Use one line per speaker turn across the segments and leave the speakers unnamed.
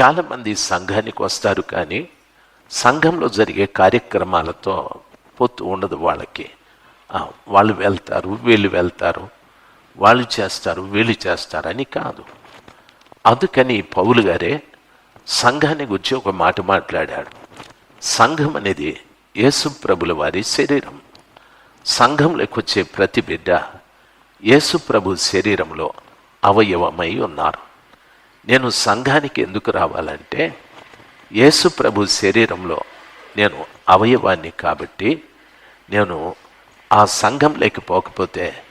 చాలామంది సంఘానికి వస్తారు కానీ సంఘంలో జరిగే కార్యక్రమాలతో పొత్తు ఉండదు వాళ్ళకి. వాళ్ళు వెళ్తారు వీళ్ళు వెళ్తారు వాళ్ళు చేస్తారు వీళ్ళు చేస్తారని కాదు. అందుకని పౌలు గారే సంఘాన్ని గురించి ఒక మాట మాట్లాడాడు. సంఘం అనేది యేసు ప్రభుల వారి శరీరం. సంఘంలోకి వచ్చే ప్రతి బిడ్డ యేసు ప్రభు శరీరంలో అవయవమై ఉన్నారు. నేను సంఘానికి ఎందుకు రావాలంటే యేసు ప్రభు శరీరంలో నేను అవయవాన్ని కాబట్టి నేను ఆ సంఘం లేకపోకపోతే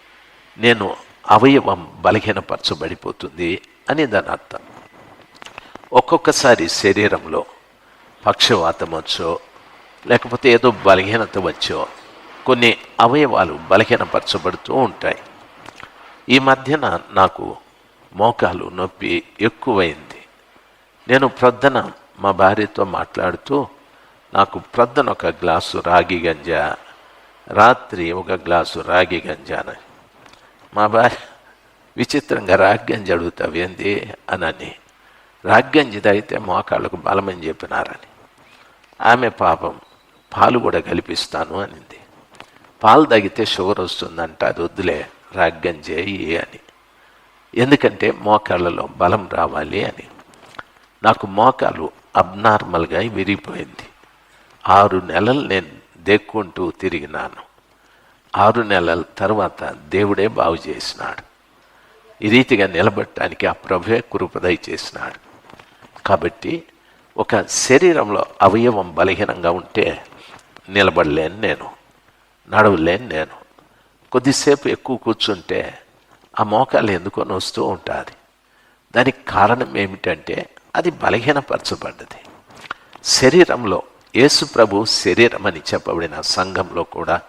నేను అవయవం బలహీనపరచబడిపోతుంది అని దాని అర్థం. ఒక్కొక్కసారి శరీరంలో పక్షవాతం వచ్చో లేకపోతే ఏదో బలహీనత వచ్చో కొన్ని అవయవాలు బలహీనపరచబడుతూ ఉంటాయి. ఈ మధ్యన నాకు మోకాలు నొప్పి ఎక్కువైంది. నేను ప్రొద్దున మా భార్యతో మాట్లాడుతూ నాకు ప్రొద్దున ఒక గ్లాసు రాగి గంజా రాత్రి ఒక గ్లాసు రాగి గంజాని మా భార్య విచిత్రంగా రాగి గంజి అడుగుతావు ఏంది? అనని రాగి గంజి అయితే మోకాళ్ళకు బలమని చెప్పినారని. ఆమె పాపం పాలు కూడా కల్పిస్తాను అనింది. పాలు తాగితే షుగర్ వస్తుందంట అది వద్దులే రాగ్గంజేయి అని. ఎందుకంటే మోకాళ్ళలో బలం రావాలి అని. నాకు మోకాలు అబ్నార్మల్గా విరిగిపోయింది. ఆరు నెలలు నేను దెక్కుంటూ తిరిగినాను. ఆరు నెలల తర్వాత దేవుడే బాగు చేసినాడు. ఈ రీతిగా నిలబడటానికి ఆ ప్రభువే కృపదయ చేసినాడు. కాబట్టి ఒక శరీరంలో అవయవం బలహీనంగా ఉంటే నిలబడలేను నేను నడవలేను నేను. కొద్దిసేపు ఎక్కువ కూర్చుంటే ఆ మోకాలు ఎందుకొని వస్తూ ఉంటుంది. దానికి కారణం ఏమిటంటే అది బలహీనపరచబడ్డది. శరీరంలో యేసు ప్రభు శరీరం అని చెప్పబడిన సంఘంలో కూడా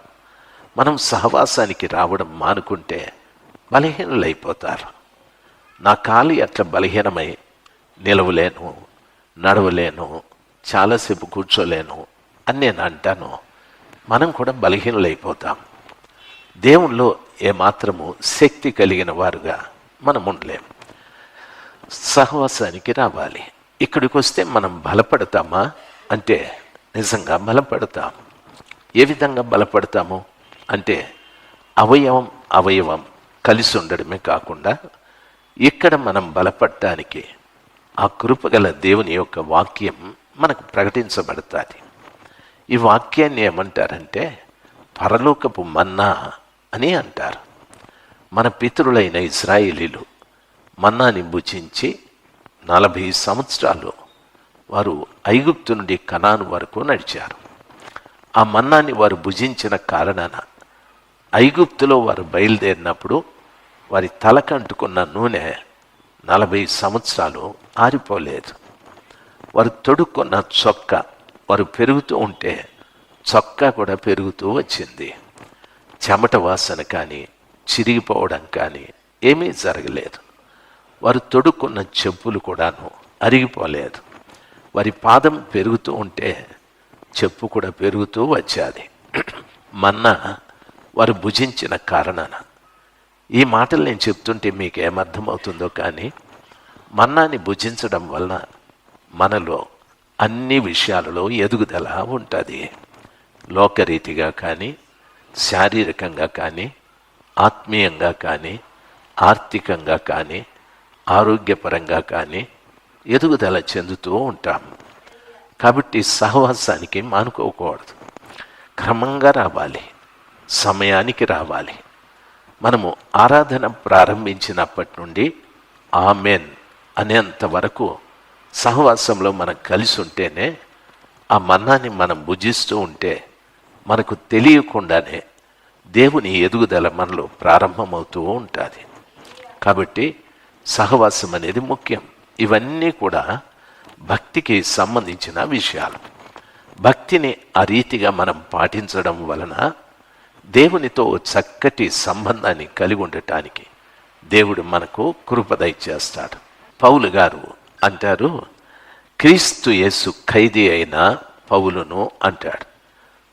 మనం సహవాసానికి రావడం మానుకుంటే బలహీనులైపోతారు. నా కాలు ఎట్లా బలహీనమై నిలవలేను నడవలేను చాలాసేపు కూర్చోలేను అని నేను అంటాను. మనం కూడా బలహీనులైపోతాం. దేవుళ్ళు ఏమాత్రము శక్తి కలిగిన వారుగా మనం ఉండలేము సహవాసానికి రావాలి. ఇక్కడికి వస్తే మనం బలపడతామా? అంటే నిజంగా బలపడతాం ఏ విధంగా బలపడతాము? అంటే అవయవం అవయవం కలిసి ఉండడమే కాకుండా ఇక్కడ మనం బలపడటానికి ఆ కృపగల దేవుని యొక్క వాక్యం మనకు ప్రకటించబడుతుంది. ఈ వాక్యాన్ని ఏమంటారంటే పరలోకపు మన్నా అని అంటారు. మన పితరులైన ఇస్రాయేలీలు మన్నాని భుజించి నలభై సంవత్సరాలు వారు ఐగుప్తు నుండి కనాను వరకు నడిచారు. ఆ మన్నాన్ని వారు భుజించిన కారణాన ఐగుప్తులో వారు బయలుదేరినప్పుడు వారి తలకంటుకున్న నూనె నలభై సంవత్సరాలు ఆరిపోలేదు. వారు తొడుక్కున్న చొక్క వారు పెరుగుతూ ఉంటే చొక్కా కూడా పెరుగుతూ వచ్చింది. చెమట వాసన కానీ చిరిగిపోవడం కానీ ఏమీ జరగలేదు. వారు తొడుక్కున్న చెప్పులు కూడాను అరిగిపోలేదు. వారి పాదం పెరుగుతూ ఉంటే చెప్పు కూడా పెరుగుతూ వచ్చేది. మన్నా వారు భుజించిన కారణాన. ఈ మాటలు నేను చెప్తుంటే మీకు ఏమర్థమవుతుందో కానీ మన్నాని భుజించడం వలన మనలో అన్ని విషయాలలో ఎదుగుదల ఉంటుంది. లోకరీతిగా కానీ శారీరకంగా కానీ ఆత్మీయంగా కానీ ఆర్థికంగా కానీ ఆరోగ్యపరంగా కానీ ఎదుగుదల చెందుతూ ఉంటాం. కాబట్టి సహవాసానికి మానుకోకూడదు. క్రమంగా రావాలి. సమయానికి రావాలి. మనము ఆరాధన ప్రారంభించినప్పటి నుండి ఆమెన్ అనేంత వరకు సహవాసంలో మనం కలిసి ఉంటేనే ఆ మన్నాన్ని మనం భుజిస్తూ ఉంటే మనకు తెలియకుండానే దేవుని ఎదుగుదల మనలో ప్రారంభమవుతూ ఉంటుంది. కాబట్టి సహవాసం అనేది ముఖ్యం. ఇవన్నీ కూడా భక్తికి సంబంధించిన విషయాలు. భక్తిని ఆ రీతిగా మనం పాటించడం వలన దేవునితో చక్కటి సంబంధాన్ని కలిగి ఉండటానికి దేవుడు మనకు కృపదయ చేస్తాడు పౌలు గారు అంటారు క్రీస్తు యేసు ఖైదీ అయిన పౌలును అంటాడు.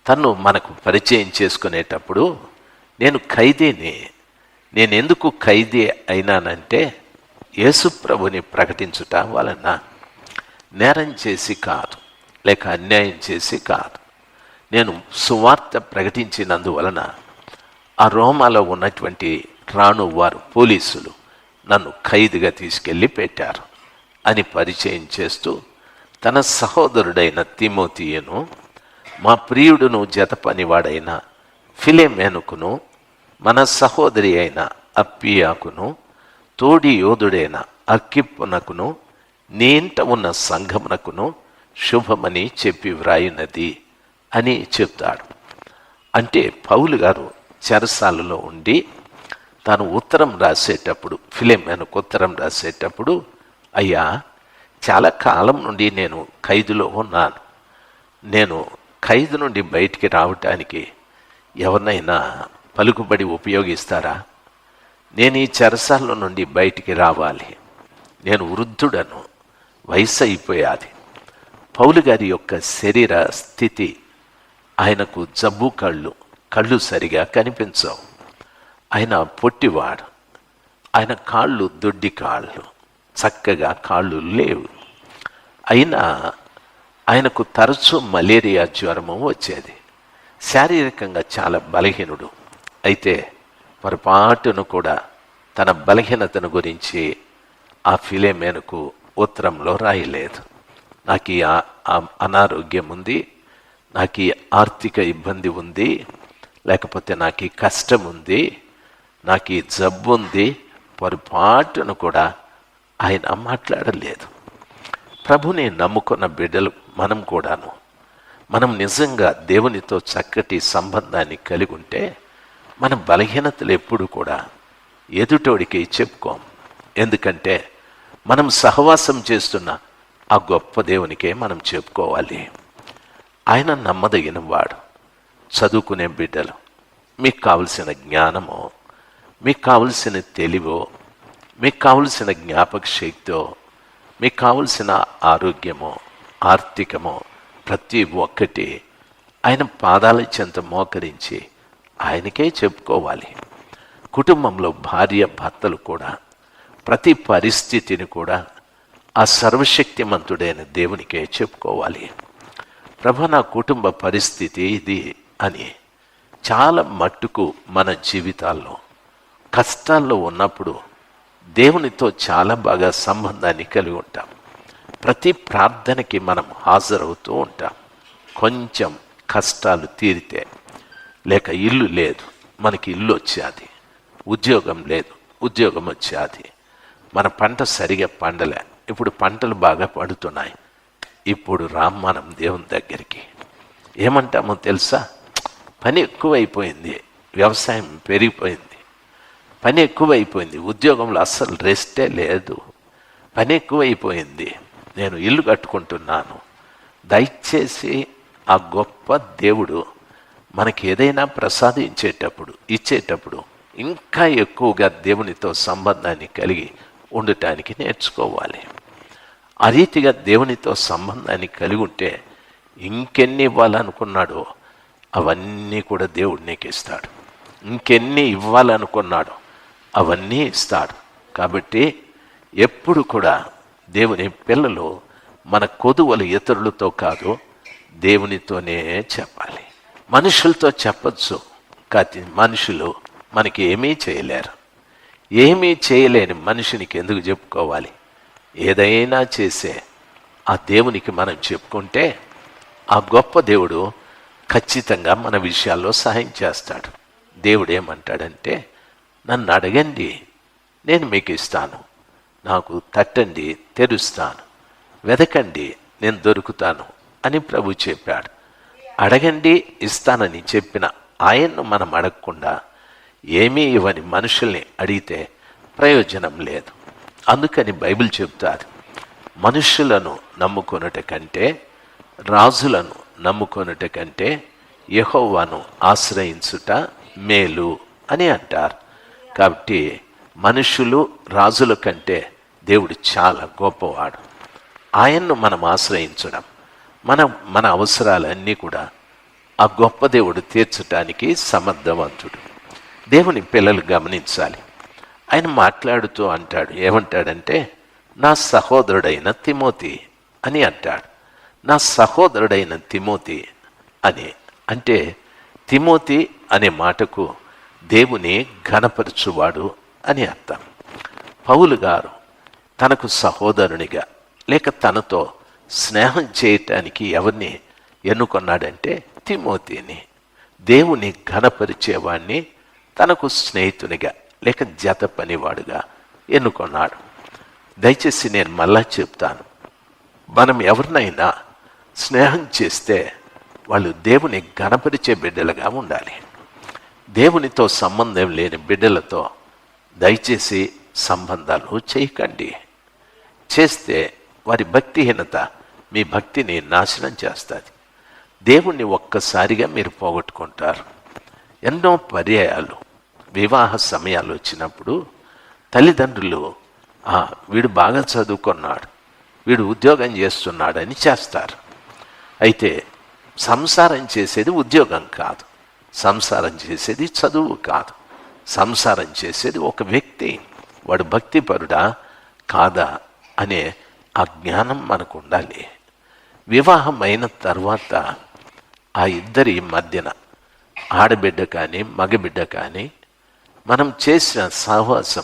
తను మనకు పరిచయం చేసుకునేటప్పుడు నేను ఖైదీని. నేను ఎందుకు ఖైదీ అయినానంటే యేసు ప్రభుని ప్రకటించుట వలన నేరం చేసి కాదు లేక అన్యాయం చేసి కాదు. నేను సువార్త ప్రకటించినందువలన ఆ రోమాలో ఉన్నటువంటి రాణు వారు పోలీసులు నన్ను ఖైదుగా తీసుకెళ్ళి పెట్టారు అని పరిచయం చేస్తూ తన సహోదరుడైన తిమోతియను మా ప్రియుడును జత పనివాడైన ఫిలెమేనుకును మన సహోదరి అయిన అప్పియాకును తోడి యోధుడైన అక్కిప్పునకును నేంట ఉన్న సంఘమునకును శుభమని చెప్పి వ్రాయినది అని చెప్తాడు. అంటే పౌలు గారు చెరసాలలో ఉండి తాను ఉత్తరం రాసేటప్పుడు ఫిలిమేనకు ఉత్తరం రాసేటప్పుడు అయ్యా చాలా కాలం నుండి నేను ఖైదులో ఉన్నాను. నేను ఖైదు నుండి బయటికి రావటానికి ఎవరినైనా పలుకుబడి ఉపయోగిస్తారా? నేను ఈ చెరసాల నుండి బయటికి రావాలి. నేను వృద్ధుడను వయసు అయిపోయాది పౌలు గారి యొక్క శరీర స్థితి ఆయనకు జబ్బు కళ్ళు కళ్ళు సరిగా కనిపించవు. ఆయన పొట్టివాడు. ఆయన కాళ్ళు దొడ్డి కాళ్ళు చక్కగా కాళ్ళు లేవు. అయినా ఆయనకు తరచూ మలేరియా జ్వరము వచ్చేది. శారీరకంగా చాలా బలహీనుడు. అయితే పొరపాటును కూడా తన బలహీనతను గురించి ఆ ఫిలేమేనుకు ఉత్తరంలో రాయలేదు. నాకు ఈ అనారోగ్యం ఉంది నాకు ఈ ఆర్థిక ఇబ్బంది ఉంది లేకపోతే నాకు ఈ కష్టం ఉంది నాకు ఈ జబ్బు ఉంది పొరపాటును కూడా ఆయన మాట్లాడలేదు. ప్రభుని నమ్ముకున్న బిడ్డలు మనం కూడాను. మనం నిజంగా దేవునితో చక్కటి సంబంధాన్ని కలిగి ఉంటే మన బలహీనతలు ఎప్పుడు కూడా ఎదుటోడికి చెప్పుకోం. ఎందుకంటే మనం సహవాసం చేస్తున్న ఆ గొప్ప దేవునికే మనం చెప్పుకోవాలి. ఆయన నమ్మదగిన వాడు. చదువుకునే బిడ్డలు మీకు కావలసిన జ్ఞానమో మీకు కావలసిన తెలివో మీకు కావలసిన జ్ఞాపక శక్తో మీకు కావలసిన ఆరోగ్యమో ఆర్థికము ప్రతి ఒక్కటి ఆయన పాదాల చెంత మోకరించి ఆయనకే చెప్పుకోవాలి. కుటుంబంలో భార్య భర్తలు కూడా ప్రతి పరిస్థితిని కూడా ఆ సర్వశక్తిమంతుడైన దేవునికే చెప్పుకోవాలి. ప్రభు నా కుటుంబ పరిస్థితి ఇది అని చాలా మట్టుకు మన జీవితాల్లో కష్టాల్లో ఉన్నప్పుడు దేవునితో చాలా బాగా సంబంధాన్ని కలిగి ఉంటాం. ప్రతి ప్రార్థనకి మనం హాజరవుతూ ఉంటాం. కొంచెం కష్టాలు తీరితే లేక ఇల్లు లేదు మనకి ఇల్లు వచ్చేది. ఉద్యోగం లేదు ఉద్యోగం వచ్చేది. మన పంట సరిగా పండలే. ఇప్పుడు పంటలు బాగా పండుతున్నాయి. ఇప్పుడు రామ్ మనం దేవుని దగ్గరికి. ఏమంటామో తెలుసా? పని ఎక్కువైపోయింది. వ్యవసాయం పెరిగిపోయింది. పని ఎక్కువైపోయింది. ఉద్యోగంలో అస్సలు రెస్టే లేదు. పని ఎక్కువైపోయింది. నేను ఇల్లు కట్టుకుంటున్నాను. దయచేసి ఆ గొప్ప దేవుడు మనకి ఏదైనా ప్రసాదించేటప్పుడు ఇచ్చేటప్పుడు ఇంకా ఎక్కువగా దేవునితో సంబంధాన్ని కలిగి ఉండటానికి నేర్చుకోవాలి. ఆ రీతిగా దేవునితో సంబంధాన్ని కలిగి ఉంటే ఇంకెన్ని ఇవ్వాలనుకున్నాడో అవన్నీ కూడా దేవుడు నీకు ఇస్తాడు. ఇంకెన్ని ఇవ్వాలనుకున్నాడో అవన్నీ ఇస్తాడు. కాబట్టి ఎప్పుడు కూడా దేవుని పిల్లలు మన కొదువలు ఇతరులతో కాదు దేవునితోనే చెప్పాలి. మనుషులతో చెప్పచ్చు కాదు మనుషులు మనకి ఏమీ చేయలేరు. ఏమీ చేయలేని మనిషినికి ఎందుకు చెప్పుకోవాలి? ఏదైనా చేసే ఆ దేవునికి మనం చెప్పుకుంటే ఆ గొప్ప దేవుడు ఖచ్చితంగా మన విషయాల్లో సహాయం చేస్తాడు. దేవుడు ఏమంటాడంటే నన్ను అడగండి నేను మీకు ఇస్తాను. నాకు తట్టండి తెరుస్తాను. వెదకండి నేను దొరుకుతాను అని ప్రభు చెప్పాడు. అడగండి ఇస్తానని చెప్పిన ఆయన్ను మనం అడగకుండా ఏమీ ఇవ్వని మనుషుల్ని అడిగితే ప్రయోజనం లేదు. అందుకని బైబిల్ చెప్తారు మనుషులను నమ్ముకొనుట కంటే రాజులను నమ్ముకొనుట కంటే యహోవాను ఆశ్రయించుట మేలు అని అంటారు. కాబట్టి మనుషులు రాజుల కంటే దేవుడు చాలా గొప్పవాడు. ఆయన్ను మనం ఆశ్రయించడం మన మన అవసరాలన్నీ కూడా ఆ గొప్ప దేవుడు తీర్చటానికి సమర్థవంతుడు. దేవుని పిల్లలు గమనించాలి. ఆయన మాట్లాడుతూ అంటాడు ఏమంటాడంటే నా సహోదరుడైన తిమోతి అని అంటాడు. నా సహోదరుడైన తిమోతి అని. అంటే తిమోతి అనే మాటకు దేవుని ఘనపరచువాడు అని అర్థం. పౌలు గారు తనకు సహోదరునిగా లేక తనతో స్నేహం చేయటానికి ఎవరిని ఎన్నుకొన్నాడంటే తిమోతిని. దేవుని ఘనపరిచేవాణ్ణి తనకు స్నేహితునిగా లేక జత పనివాడుగా ఎన్నుకొన్నాడు. దయచేసి నేను మళ్ళా చెప్తాను. మనం ఎవరినైనా స్నేహం చేస్తే వాళ్ళు దేవుని ఘనపరిచే బిడ్డలుగా ఉండాలి. దేవునితో సంబంధం లేని బిడ్డలతో దయచేసి సంబంధాలు చేయకండి. చేస్తే వారి భక్తిహీనత మీ భక్తిని నాశనం చేస్తుంది. దేవుణ్ణి ఒక్కసారిగా మీరు పోగొట్టుకుంటారు. ఎన్నో పర్యాయాలు వివాహ సమయాలు వచ్చినప్పుడు తల్లిదండ్రులు "ఆ, వీడు బాగా చదువుకున్నాడు వీడు ఉద్యోగం చేస్తున్నాడని చేస్తారు. అయితే సంసారం చేసేది ఉద్యోగం కాదు సంసారం చేసేది చదువు కాదు. సంసారం చేసేది ఒక వ్యక్తి. వాడు భక్తిపరుడా? కాదా? అనే ఆ జ్ఞానం మనకు ఉండాలి వివాహం అయిన తర్వాత ఆ ఇద్దరి మధ్యన ఆడబిడ్డ కానీ మగబిడ్డ కానీ మనం చేసిన సహవాసం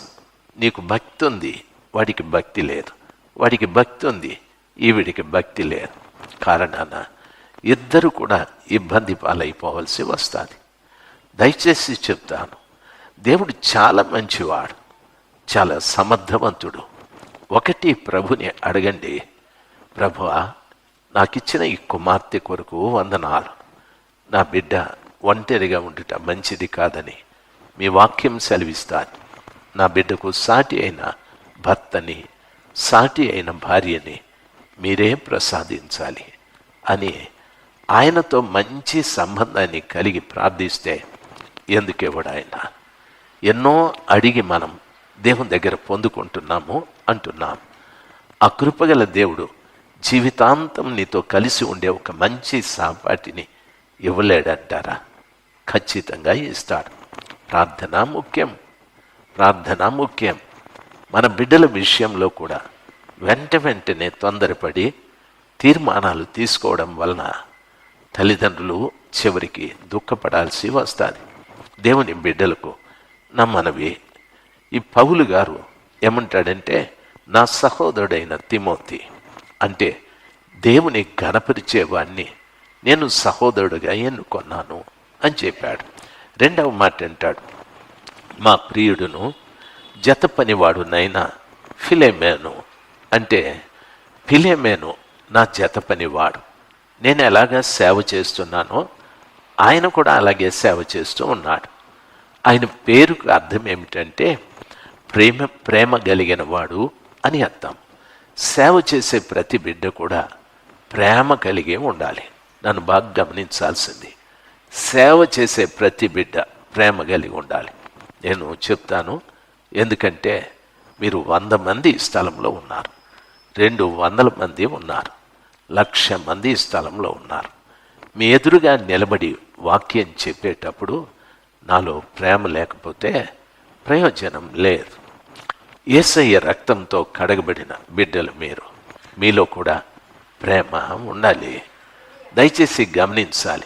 నీకు భక్తి ఉంది వాడికి భక్తి లేదు. వాడికి భక్తి ఉంది ఈవిడికి భక్తి లేదు. కారణాన ఇద్దరు కూడా ఇబ్బంది పాలైపోవలసి వస్తుంది. దయచేసి చెప్తాను దేవుడు చాలా మంచివాడు చాలా సమర్థవంతుడు. ఒకటి ప్రభుని అడగండి ప్రభువా నాకిచ్చిన ఈ కుమార్తె కొరకు వందనాలు. నా బిడ్డ ఒంటరిగా ఉండుట మంచిది కాదని మీ వాక్యం సెలవిస్తాను. నా బిడ్డకు సాటి అయిన భర్తని సాటి అయిన భార్యని మీరే ప్రసాదించాలి అని ఆయనతో మంచి సంబంధాన్ని కలిగి ప్రార్థిస్తే ఎందుకివ్వడు ఆయన? ఎన్నో అడిగి మనం దేవుని దగ్గర పొందుకుంటున్నాము అంటున్నాం. ఆ కృపగల దేవుడు జీవితాంతం నీతో కలిసి ఉండే ఒక మంచి సాపాటిని ఇవ్వలేడంటారా? ఖచ్చితంగా ఇస్తాడు. ప్రార్థన ముఖ్యం. ప్రార్థన ముఖ్యం. మన బిడ్డల విషయంలో కూడా వెంట వెంటనే తొందరపడి తీర్మానాలు తీసుకోవడం వలన తల్లిదండ్రులు చివరికి దుఃఖపడాల్సి వస్తుంది. దేవుని బిడ్డలకు నా మనవి. ఈ పౌలు గారు ఏమంటాడంటే నా సహోదరుడైన తిమోతి అంటే దేవుని గణపరిచేవాణ్ణి నేను సహోదరుడుగా ఎన్నుకొన్నాను అని చెప్పాడు. రెండవ మాట అంటాడు మా ప్రియుడును జత పనివాడు నైనా ఫిలేమేను అంటే ఫిలేమేను నా జత పనివాడు నేను ఎలాగ సేవ చేస్తున్నానో ఆయన కూడా అలాగే సేవ చేస్తూ ఉన్నాడు. ఆయన పేరుకు అర్థం ఏమిటంటే ప్రేమ ప్రేమ కలిగిన వాడు అని అర్థం. సేవ చేసే ప్రతి బిడ్డ కూడా ప్రేమ కలిగి ఉండాలి. నన్ను బాగా గమనించాల్సింది. సేవ చేసే ప్రతి బిడ్డ ప్రేమ కలిగి ఉండాలి. నేను చెప్తాను ఎందుకంటే మీరు వంద మంది స్థలంలో ఉన్నారు. రెండు వందల మంది ఉన్నారు. లక్ష మంది స్థలంలో ఉన్నారు. మీ ఎదురుగా నిలబడి వాక్యం చెప్పేటప్పుడు నాలో ప్రేమ లేకపోతే ప్రయోజనం లేదు. ఏసయ్య రక్తంతో కడగబడిన బిడ్డలు మీరు. మీలో కూడా ప్రేమ ఉండాలి. దయచేసి గమనించాలి.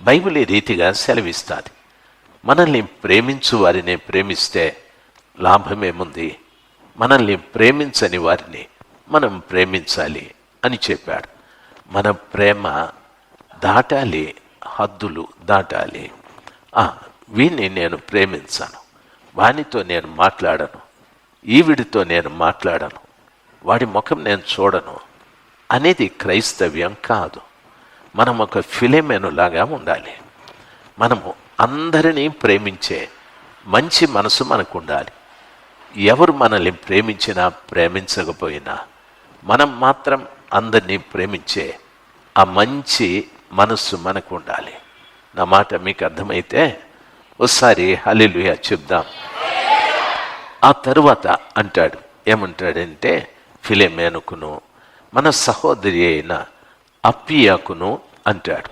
బైబిల్ ఈ రీతిగా సెలవిస్తుంది. మనల్ని ప్రేమించు వారిని ప్రేమిస్తే లాభమేముంది మనల్ని ప్రేమించని వారిని మనం ప్రేమించాలి అని చెప్పాడు. మన ప్రేమ దాటాలి హద్దులు దాటాలి. వీణ్ణి నేను ప్రేమించాను. వానితో నేను మాట్లాడను. ఈవిడితో నేను మాట్లాడను. వాడి ముఖం నేను చూడను అనేది క్రైస్తవ్యం కాదు. మనం ఒక ఫిలిమెను లాగా ఉండాలి. మనము అందరినీ ప్రేమించే మంచి మనసు మనకు ఉండాలి ఎవరు మనల్ని ప్రేమించినా ప్రేమించకపోయినా మనం మాత్రం అందరినీ ప్రేమించే ఆ మంచి మనస్సు మనకు ఉండాలి నా మాట మీకు అర్థమైతే ఒకసారి హలిలుయ చెప్దాం. ఆ తరువాత అంటాడు ఏమంటాడంటే ఫిలెమేనుకును మన సహోదరి అయిన అప్పియాకును అంటాడు.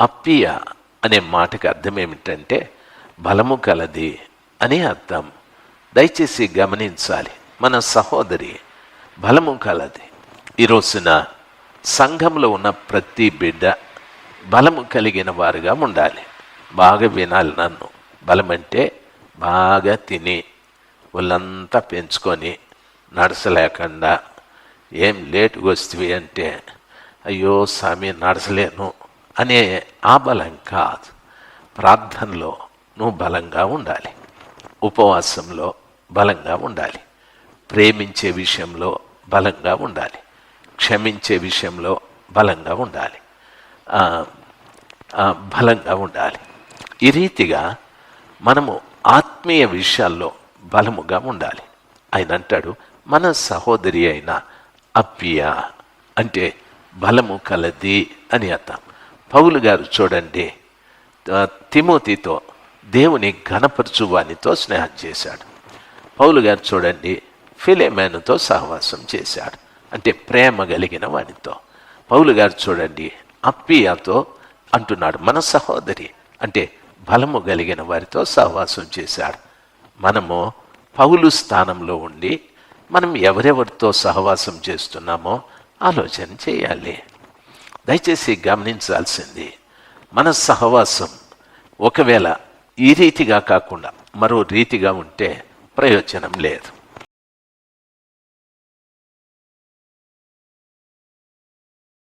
అప్పియా అనే మాటకి అర్థం ఏమిటంటే బలము కలది అని అర్థం. దయచేసి గమనించాలి మన సహోదరి బలము కలది ఈ రోజున సంఘంలో ఉన్న ప్రతి బిడ్డ బలము కలిగిన వారుగా ఉండాలి. బాగా వినాలి నన్ను. బలం అంటే బాగా తిని ఒళ్ళంతా పెంచుకొని నడసలేకుండా ఏం లేటుగా వస్తుంది అంటే అయ్యో స్వామి నడసలేను అనే ఆ బలం కాదు. ప్రార్థనలో నువ్వు బలంగా ఉండాలి. ఉపవాసంలో బలంగా ఉండాలి. ప్రేమించే విషయంలో బలంగా ఉండాలి. క్షమించే విషయంలో బలంగా ఉండాలి. బలంగా ఉండాలి. ఈ రీతిగా మనము ఆత్మీయ విషయాల్లో బలముగా ఉండాలి. ఆయన అంటాడు మన సహోదరి అయిన అప్పియ అంటే బలము కలది అని అర్థం. పౌలు గారు చూడండి తిమోతితో దేవుని ఘనపరచువానితో స్నేహం చేశాడు. పౌలు గారు చూడండి ఫిలేమేనుతో సహవాసం చేశాడు. అంటే ప్రేమ కలిగిన వానితో. పౌలు గారు చూడండి అప్పియాతో అంటున్నాడు మన సహోదరి అంటే బలము కలిగిన వారితో సహవాసం చేశాడు. మనము పౌలు స్థానంలో ఉండి మనం ఎవరెవరితో సహవాసం చేస్తున్నామో ఆలోచన చేయాలి. దయచేసి గమనించాల్సింది మన సహవాసం ఒకవేళ ఈ రీతిగా కాకుండా మరో రీతిగా ఉంటే ప్రయోజనం లేదు.